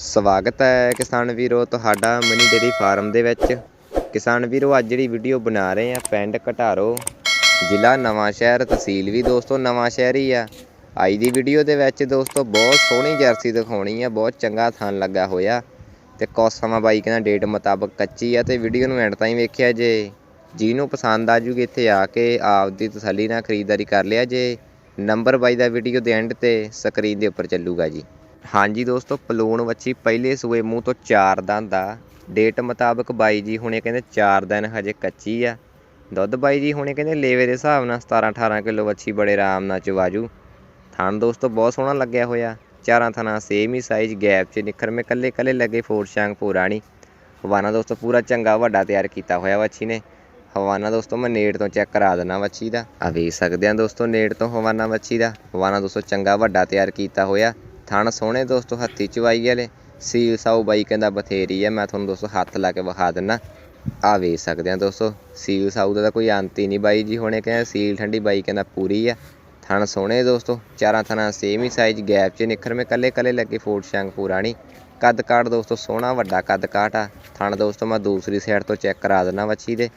ਸਵਾਗਤ ਹੈ ਕਿਸਾਨ ਵੀਰੋ, ਤੁਹਾਡਾ ਮਨੀ ਡੇਰੀ ਫਾਰਮ ਦੇ ਵਿੱਚ। ਕਿਸਾਨ ਵੀਰੋ, ਅੱਜ ਜਿਹੜੀ ਵੀਡੀਓ ਬਣਾ ਰਹੇ ਆ ਪਿੰਡ ਘਟਾਰੋ, ਜ਼ਿਲ੍ਹਾ ਨਵਾਂ ਸ਼ਹਿਰ ਤਹਿਸੀਲ ਵੀ ਦੋਸਤੋ ਨਵਾਂ ਸ਼ਹਿਰ ਹੀ ਆ। ਅੱਜ ਦੀ ਵੀਡੀਓ ਦੇ ਵਿੱਚ ਦੋਸਤੋ ਬਹੁਤ ਸੋਹਣੀ ਜਰਸੀ ਦਿਖਾਉਣੀ ਆ, ਬਹੁਤ ਚੰਗਾ ਥਣ ਲੱਗਾ ਹੋਇਆ। ਤੇ ਕੁਛ ਸਮਾਂ ਬਾਈ ਕਹਿੰਦਾ ਡੇਟ ਮੁਤਾਬਕ ਕੱਚੀ ਆ ਤੇ ਵੀਡੀਓ ਨੂੰ ਐਂਡ ਤਾਈਂ ਵੇਖਿਆ ਜੇ। ਜਿਹਨੂੰ ਪਸੰਦ ਆ ਜੂਗੀ ਇੱਥੇ ਆ ਕੇ ਆਪਦੀ ਤਸੱਲੀ ਨਾਲ ਖਰੀਦਦਾਰੀ ਕਰ ਲਿਆ ਜੇ। ਨੰਬਰ ਬਾਈ ਦਾ ਵੀਡੀਓ ਦੇ ਐਂਡ ਤੇ ਸਕਰੀਨ ਦੇ ਉੱਪਰ ਚੱਲੂਗਾ ਜੀ। ਹਾਂਜੀ ਦੋਸਤੋ, ਪਲੂਣ ਵੱਛੀ ਪਹਿਲੇ ਸੂਏ ਮੂੰਹ ਤੋਂ ਚਾਰ ਦੰਦ ਆ। ਡੇਟ ਮੁਤਾਬਕ ਬਾਈ ਜੀ ਹੁਣੇ ਕਹਿੰਦੇ ਚਾਰ ਦਿਨ ਹਜੇ ਕੱਚੀ ਆ। ਦੁੱਧ ਬਾਈ ਜੀ ਹੁਣੇ ਕਹਿੰਦੇ ਲੇਵੇ ਦੇ ਹਿਸਾਬ ਨਾਲ 17 18 ਕਿਲੋ ਵੱਛੀ ਬੜੇ ਆਰਾਮ ਨਾਲ ਚਵਾਜੂ। ਥਣ ਦੋਸਤੋ, ਬਹੁਤ ਸੋਹਣਾ ਲੱਗਿਆ ਹੋਇਆ। ਚਾਰਾਂ ਥਣਾ ਸੇਮ ਹੀ ਸਾਈਜ਼ ਗੈਪ 'ਚ ਨਿਖਰ ਕੱਲੇ ਕੱਲੇ ਲੱਗੇ ਫੋਰ ਸ਼ਾਂਗ ਨਹੀਂ ਹਵਾਨਾ ਦੋਸਤੋ, ਪੂਰਾ ਚੰਗਾ ਵੱਡਾ ਤਿਆਰ ਕੀਤਾ ਹੋਇਆ ਵੱਛੀ ਨੇ। ਹਵਾਨਾ ਦੋਸਤੋ, ਮੈਂ ਨੇੜ ਤੋਂ ਚੈੱਕ ਕਰਾ ਦੇਣਾ ਵੱਛੀ ਦਾ। ਆ ਵੇਖ ਸਕਦੇ ਆ ਦੋਸਤੋ, ਨੇੜ ਤੋਂ ਹਵਾਨਾ ਵੱਛੀ ਦਾ। ਹਵਾਨਾ ਦੋਸਤੋ, ਚੰਗਾ ਵੱਡਾ ਤਿਆਰ ਕੀਤਾ ਹੋਇਆ। ਥਣ ਸੋਹਣੇ ਦੋਸਤੋ, ਹੱਥੀ ਚਵਾਈ ਵਾਲੇ। ਸੀਲ ਸਾਊ ਬਾਈ ਕਹਿੰਦਾ ਬਥੇਰੀ ਆ, ਮੈਂ ਤੁਹਾਨੂੰ ਦੋਸਤੋ ਹੱਥ ਲਾ ਕੇ ਵਿਖਾ ਦਿੰਨਾ। ਆ ਵੇਖ ਸਕਦੇ ਆ ਦੋਸਤੋ, ਸੀਲ ਸਾਊ ਦਾ ਤਾਂ ਕੋਈ ਅੰਤ ਹੀ ਨਹੀਂ ਬਾਈ ਜੀ ਹੁਣੇ ਕਹਿੰਦਾ, ਸੀਲ ਠੰਡੀ ਬਾਈ ਕਹਿੰਦਾ ਪੂਰੀ ਆ। ਥਣ ਸੋਹਣੇ ਦੋਸਤੋ, ਚਾਰਾਂ ਥਣਾ ਸੇਮ ਹੀ ਸਾਈਜ਼ ਗੈਪ 'ਚ ਨਿਖਰ, ਮੇ ਕੱਲੇ ਕੱਲੇ ਲੱਗੇ ਫੋਟ ਸ਼ੰਗ ਪੁਰਾਣੀ ਕੱਦ ਕਾਟ ਦੋਸਤੋ ਸੋਹਣਾ, ਵੱਡਾ ਕੱਦ ਕਾਠ ਆ। ਥਣ ਦੋਸਤੋ, ਮੈਂ ਦੂਸਰੀ ਸਾਈਡ ਤੋਂ ਚੈੱਕ ਕਰਾ ਦਿੰਨਾ ਵੱਛੀ ਦੇ।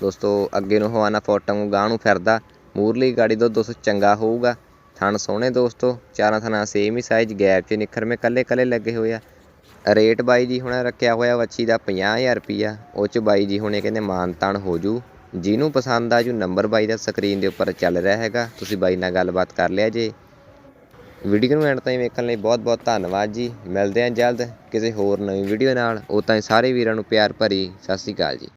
ਦੋਸਤੋ, ਅੱਗੇ ਨੂੰ ਹਵਾਨਾ ਫੋਟਾਂ ਨੂੰ ਗਾਂ ਨੂੰ ਫਿਰਦਾ। ਮੂਰਲੀ ਗਾੜੀ ਦੋ ਦੋਸਤੋ ਚੰਗਾ ਹੋਊਗਾ। ਥਣ ਸੋਹਣੇ ਦੋਸਤੋ, ਚਾਰਾਂ ਥਣਾ ਸੇਮ ਹੀ ਸਾਈਜ਼ ਗੈਪ 'ਚ ਨਿਖਰ ਮੇ ਕੱਲੇ ਕੱਲੇ ਲੱਗੇ ਹੋਏ ਆ। ਰੇਟ ਬਾਈ ਜੀ ਹੁਣ ਰੱਖਿਆ ਹੋਇਆ ਵੱਛੀ ਦਾ 50000 ਰੁਪਿਆ ਉਹ 'ਚ ਬਾਈ ਜੀ ਹੁਣੇ ਕਹਿੰਦੇ ਮਾਨ ਤਾਨ ਹੋ ਜੂ। ਜਿਹਨੂੰ ਪਸੰਦ ਆ ਜੂ ਨੰਬਰ ਬਾਈ ਦਾ ਸਕਰੀਨ ਦੇ ਉੱਪਰ ਚੱਲ ਰਿਹਾ ਹੈਗਾ। ਤੁਸੀਂ ਬਾਈ ਨਾਲ ਗੱਲਬਾਤ ਕਰ ਲਿਆ ਜੇ। ਵੀਡੀਓ ਨੂੰ ਐਂਡ ਤਾਈਂ ਵੇਖਣ ਲਈ ਬਹੁਤ ਬਹੁਤ ਧੰਨਵਾਦ ਜੀ। ਮਿਲਦੇ ਹਾਂ ਜਲਦ ਕਿਸੇ ਹੋਰ ਨਵੀਂ ਵੀਡੀਓ ਨਾਲ। ਉਹ ਤਾਈਂ ਸਾਰੇ ਵੀਰਾਂ ਨੂੰ ਪਿਆਰ ਭਰੀ ਸਤਿ ਸ਼੍ਰੀ ਅਕਾਲ ਜੀ।